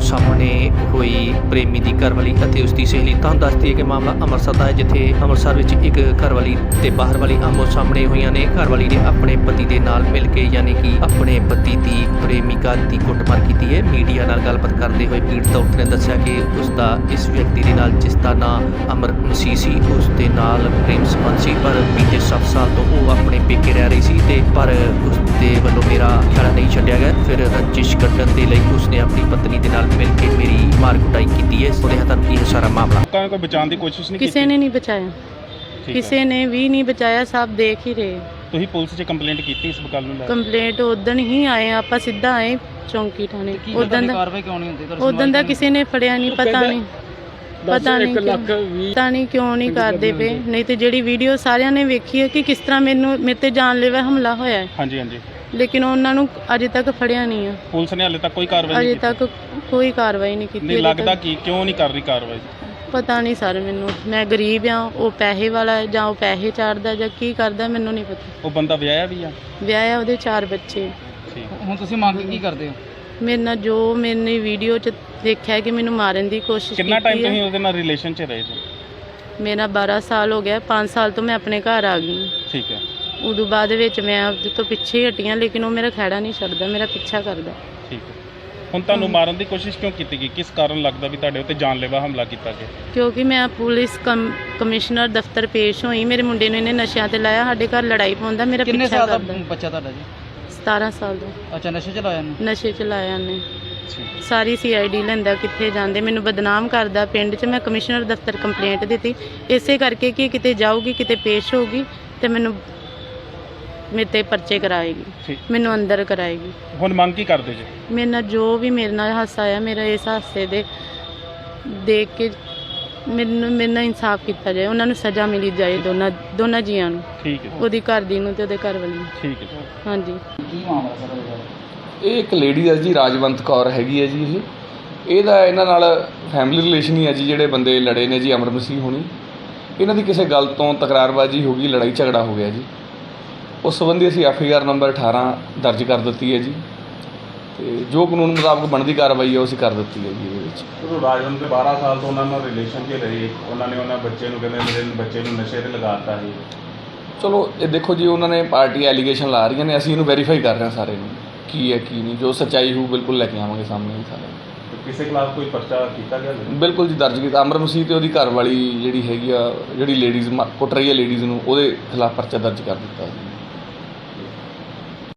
ਸਾਹਮਣੇ ਹੋਈ ਪ੍ਰੇਮੀ ਦੀ ਘਰਵਾਲੀ ਅਤੇ ਉਸ ਦੀ ਸਹੇਲੀ। ਤੁਹਾਨੂੰ ਦੱਸਦੀ ਹੈ ਕਿ ਮਾਮਲਾ ਅੰਮ੍ਰਿਤਸਰ ਦਾ ਹੈ, ਜਿੱਥੇ ਅੰਮ੍ਰਿਤਸਰ ਵਿੱਚ ਇੱਕ ਘਰਵਾਲੀ ਤੇ ਬਾਹਰ ਵਾਲੀ ਆਮੋ ਸਾਹਮਣੇ ਹੋਈਆਂ ਨੇ। ਘਰਵਾਲੀ ਨੇ ਆਪਣੇ ਪਤੀ ਦੇ ਨਾਲ ਮਿਲ ਕੇ, ਯਾਨੀ ਕਿ ਆਪਣੇ ਪਤੀ ਦੀ ਪ੍ਰੇਮਿਕਾ ਦੀ ਕੁੱਟਮਾਰ ਕੀਤੀ ਹੈ। ਮੀਡੀਆ ਨਾਲ ਗੱਲਬਾਤ ਕਰਦੇ ਹੋਏ ਪੀੜਤ ਔਰਤ ਨੇ ਦੱਸਿਆ ਕਿ ਉਸ ਦਾ ਇਸ ਵਿਅਕਤੀ ਦੇ ਨਾਲ ਜਿਸ ਦਾ ਨਾਂ ਅਮਰ ਮਸੀਹ ਸੀ ਉਸ ਦੇ ਨਾਲ ਪ੍ਰੇਮ ਸੰਬੰਧ ਸੀ, ਪਰ ਆਪਣੇ ਪੇਕੇ ਰਹਿ ਰਹੀ ਸੀ ਤੇ ਪਰ ਉਸ ਦੇ ਵੱਲੋਂ ਮੇਰਾ ਖਿਆਲ ਨਹੀਂ ਛੱਡਿਆ ਗਿਆ। ਫਿਰ ਰੰਜਿਸ਼ ਕੱਢਣ ਦੇ ਲਈ ਉਸਨੇ ਆਪਣੀ ਪਤਨੀ ਦੇ ਨਾਲ ਮਿਲ ਕੇ ਮੇਰੀ ਮਾਰ ਕੁਟਾਈ ਕੀਤੀ ਹੈ। ਉਹਦੇ ਹੱਥਾਂ ਕੀ ਹੈ ਸਾਰਾ ਮਾਮਲਾ? ਲੋਕਾਂ ਨੇ ਕੋਈ ਬਚਾਉਣ ਦੀ ਕੋਸ਼ਿਸ਼ ਨਹੀਂ ਕੀਤੀ? ਕਿਸੇ ਨੇ ਨਹੀਂ ਬਚਾਇਆ। ਕਿਸੇ ਨੇ ਵੀ ਨਹੀਂ ਬਚਾਇਆ ਸਭ ਦੇਖ ਹੀ ਰਹੇ। ਤੁਸੀਂ ਪੁਲਿਸ 'ਚ ਕੰਪਲੇਂਟ ਕੀਤੀ ਇਸ ਗੱਲ ਨੂੰ ਲੈ ਕੇ? ਕੰਪਲੇਂਟ ਉਦੋਂ ਹੀ ਆਏ ਆਪਾਂ ਸਿੱਧਾ ਆਏ ਚੌਂਕੀ ਥਾਣੇ। ਉਦੋਂ ਦਾ ਕਾਰਵਾਈ ਕਿਉਂ ਨਹੀਂ ਹੁੰਦੀ? ਉਦੋਂ ਦਾ ਕਿਸੇ ਨੇ ਫੜਿਆ ਨਹੀਂ ਪਤਾ ਨਹੀਂ। ਪਤਾ ਨਹੀਂ ਕਿਉਂ- ਪਤਾ ਨਹੀਂ ਕਿਉਂ ਨਹੀਂ ਕਰਦੇ ਪਏ। ਨਹੀਂ ਤੇ ਜਿਹੜੀ ਵੀਡੀਓ ਸਾਰਿਆਂ ਨੇ ਵੇਖੀ ਹੈ ਕਿ ਕਿਸ ਤਰ੍ਹਾਂ ਮੈਨੂੰ ਮੇਰੇ ਤੇ ਜਾਨਲੇਵਾ ਹਮਲਾ ਹੋਇਆ ਹੈ। ਹਾਂਜੀ ਹਾਂਜੀ। ਲੇਕਿਨ ਉਹਨਾਂ ਨੂੰ ਅਜੇ ਤੱਕ ਫੜਿਆ ਨਹੀਂ ਹੈ ਪੁਲਿਸ ਨੇ ਹਾਲੇ ਤੱਕ ਕੋਈ ਕਾਰਵਾਈ ਨਹੀਂ ਅਜੇ ਤੱਕ ਕੋਈ ਕਾਰਵਾਈ ਨਹੀਂ ਕੀਤੀ। ਨਹੀਂ ਅਜੇ ਲੱਗਦਾ ਤੱਕ। ਕਿ ਕਿਉਂ ਨਹੀਂ ਕਰ ਰਹੀ ਕਾਰਵਾਈ? ਪਤਾ ਨਹੀਂ ਸਰ ਮੈਨੂੰ। ਮੈਂ ਗਰੀਬ ਆ ਉਹ ਪੈਸੇ ਵਾਲਾ ਹੈ ਜਾਂ ਉਹ ਪੈਸੇ ਚਾੜਦਾ ਜਾਂ ਕੀ ਕਰਦਾ ਮੈਨੂੰ ਨਹੀਂ ਪਤਾ। ਉਹ ਬੰਦਾ ਵਿਆਹਿਆ ਵੀ ਆ? ਵਿਆਹ ਆ ਉਹਦੇ ਚਾਰ ਬੱਚੇ। ਠੀਕ। ਹੁਣ ਤੁਸੀਂ ਮੰਗ ਕੀ ਕਰਦੇ ਹੋ? ਮੇਰੇ ਨਾਲ ਜੋ ਮੈਨੇ ਵੀਡੀਓ 'ਚ ਦੇਖਿਆ ਕਿ ਮੈਨੂੰ ਮਾਰਨ ਦੀ ਕੋਸ਼ਿਸ਼ ਕਿੰਨਾ ਟਾਈਮ ਕੀਤੀ ਤੁਸੀਂ ਹੈ ਉਹਦੇ ਨਾਲ ਰਿਲੇਸ਼ਨ 'ਚ ਰਹੇ ਜੀ ਮੇਰਾ 12 ਸਾਲ ਹੋ ਗਿਆ 5 ਸਾਲ ਤੋਂ ਮੈਂ ਆਪਣੇ ਘਰ ਆ ਗਈ ਠੀਕ ਹੈ। ਉਦੋਂ ਬਾਅਦ ਵਿੱਚ ਮੈਂ ਉਹਦੇ ਤੋਂ ਪਿੱਛੇ ਹੀ ਹਟੀਆਂ ਲੇਕਿਨ ਉਹ ਮੇਰਾ ਖਹਿੜਾ ਨਹੀਂ ਛੱਡਦਾ ਮੇਰਾ ਪਿੱਛਾ ਕਰਦਾ। ਠੀਕ ਹੈ। ਹੁਣ ਤੁਹਾਨੂੰ ਮਾਰਨ ਦੀ ਕੋਸ਼ਿਸ਼ ਕਿਉਂ ਕੀਤੀ ਗਈ? ਕਿਸ ਕਾਰਨ ਲੱਗਦਾ ਵੀ ਤੁਹਾਡੇ ਉੱਤੇ ਜਾਨਲੇਵਾ ਹਮਲਾ ਕੀਤਾ ਗਿਆ? ਕਿਉਂਕਿ ਮੈਂ ਪੁਲਿਸ ਕਮ- ਕਮਿਸ਼ਨਰ ਦਫ਼ਤਰ ਪੇਸ਼ ਹੋਈ ਮੇਰੇ ਮੁੰਡੇ ਨੂੰ ਇਹਨੇ ਨਸ਼ਿਆਂ ਤੇ ਲਾਇਆ ਸਾਡੇ ਘਰ ਲੜਾਈ ਪਾਉਂਦਾ ਮੇਰਾ ਕਿੰਨੇ ਪਿੱਛਾ ਸਾਲ ਦਾ ਕਰਦਾ। ਬੱਚਾ ਤੁਹਾਡਾ ਜੀ? 17 ਸਾਲ ਦਾ। ਅੱਛਾ ਨਸ਼ੇ ਚ ਲਾਇਆ ਨੂੰ ਨਸ਼ੇ ਚ ਲਾਇਆ ਨੇ ਠੀਕ ਸਾਰੀ ਸੀਆਈਡੀ ਲੈਂਦਾ ਕਿੱਥੇ ਜਾਂਦੇ ਮੈਨੂੰ ਬਦਨਾਮ ਕਰਦਾ। ਪਿੰਡ 'ਚ ਮੈਂ ਕਮਿਸ਼ਨਰ ਦਫ਼ਤਰ ਕੰਪਲੇਂਟ ਦਿੱਤੀ। ਇਸੇ ਕਰਕੇ ਕਿ ਕਿਤੇ ਜਾਊਗੀ ਕਿਤੇ ਪੇਸ਼ ਹੋਊਗੀ ਤੇ ਮੈਨੂੰ ਮੇਰੇ ਤੇ ਪਰਚੇ ਕਰਾਏਗੀ। ਠੀਕ। ਮੈਨੂੰ ਅੰਦਰ ਕਰਾਏਗੀ। ਹੁਣ ਮੰਗ ਕੀ ਕਰਦੇ ਜੀ? ਮੇਰੇ ਨਾਲ ਜੋ ਵੀ ਮੇਰੇ ਨਾਲ ਹਾਸਾ ਆਇਆ ਮੇਰਾ ਇਸ ਹਾਸੇ ਦੇ ਦੇਖ ਕੇ ਮੈਨੂੰ ਮੇਰੇ ਨਾਲ ਇਨਸਾਫ ਕੀਤਾ ਜਾਏ ਉਹਨਾਂ ਨੂੰ ਸਜ਼ਾ ਮਿਲੀ ਜਾਏ ਦੋਨਾਂ ਦੋਨਾਂ ਜੀਆਂ ਨੂੰ। ਠੀਕ ਹੈ। ਉਹਦੀ ਘਰ ਦੀ ਨੂੰ ਤੇ ਉਹਦੇ ਘਰ ਵਾਲੀ ਨੂੰ। ਠੀਕ ਹੈ। ਹਾਂਜੀ। ਇਹ ਇੱਕ ਲੇਡੀ ਹੈ ਜੀ ਰਾਜਵੰਤ ਕੌਰ ਹੈਗੀ ਹੈ ਜੀ ਇਹ। ਇਹਦਾ ਇਹਨਾਂ ਨਾਲ ਫੈਮਿਲੀ ਰਿਲੇਸ਼ਨ ਹੀ ਹੈ ਜੀ ਜਿਹੜੇ ਬੰਦੇ ਲੜੇ ਨੇ ਜੀ ਅਮਰ ਮਸੀਹ ਹੋਣੀ। ਇਹਨਾਂ ਦੀ ਕਿਸੇ ਗੱਲ ਤੋਂ ਤਕਰਾਰਬਾਜ਼ੀ ਹੋ ਗਈ ਲੜਾਈ ਝਗੜਾ ਹੋ ਗਿਆ ਜੀ। ਉਸ ਸੰਬੰਧੀ ਅਸੀਂ ਐਫ ਆਈ ਆਰ ਨੰਬਰ 18 ਦਰਜ ਕਰ ਦਿੱਤੀ ਹੈ ਜੀ। ਤੇ ਜੋ ਕਾਨੂੰਨ ਮੁਤਾਬਕ ਬਣਦੀ ਕਾਰਵਾਈ ਹੈ ਉਹ ਅਸੀਂ ਕਰ ਦਿੱਤੀ ਹੈ ਜੀ ਇਹਦੇ ਵਿੱਚ। ਉਹ ਰਾਜਵੰਤ ਦੇ 12 ਸਾਲ ਤੋਂ ਉਹਨਾਂ ਨਾਲ ਰਿਲੇਸ਼ਨ 'ਚ ਰਹੇ। ਉਹਨਾਂ ਨੇ ਉਹਨਾਂ ਬੱਚੇ ਨੂੰ ਕਹਿੰਦੇ ਮੇਰੇ ਬੱਚੇ ਨੂੰ ਨਸ਼ੇ ਤੇ ਲਗਾਤਾ ਸੀ। ਚਲੋ ਇਹ ਦੇਖੋ ਜੀ ਉਹਨਾਂ ਨੇ ਪਾਰਟੀ ਐਲੀਗੇਸ਼ਨ ਲਾ ਰਹੀਆਂ ਨੇ ਅਸੀਂ ਇਹਨੂੰ ਵੈਰੀਫਾਈ ਕਰ ਰਹੇ ਹਾਂ ਸਾਰੇ ਨੂੰ ਕੀ ਹੈ ਕੀ ਨਹੀਂ। ਜੋ ਸੱਚਾਈ ਹੋਊ ਬਿਲਕੁਲ ਲੈ ਕੇ ਆਵਾਂਗੇ ਸਾਹਮਣੇ ਸਾਰੇ। ਕਿਸੇ ਖਿਲਾਫ ਕੋਈ ਪਰਚਾ ਕੀਤਾ ਗਿਆ? ਬਿਲਕੁਲ ਜੀ ਦਰਜ ਕੀਤਾ। ਅਮਰ ਮਸੀਹ ਤੇ ਉਹਦੀ ਘਰ ਵਾਲੀ ਜਿਹੜੀ ਹੈਗੀ ਆ ਜਿਹੜੀ ਲੇਡੀਜ਼ ਕੁੱਟ ਰਹੀ ਹੈ ਲੇਡੀਜ਼ ਨੂੰ ਉਹਦੇ ਖਿਲਾਫ ਪਰਚਾ ਦਰਜ ਕਰ ਦਿੱਤਾ ਜੀ।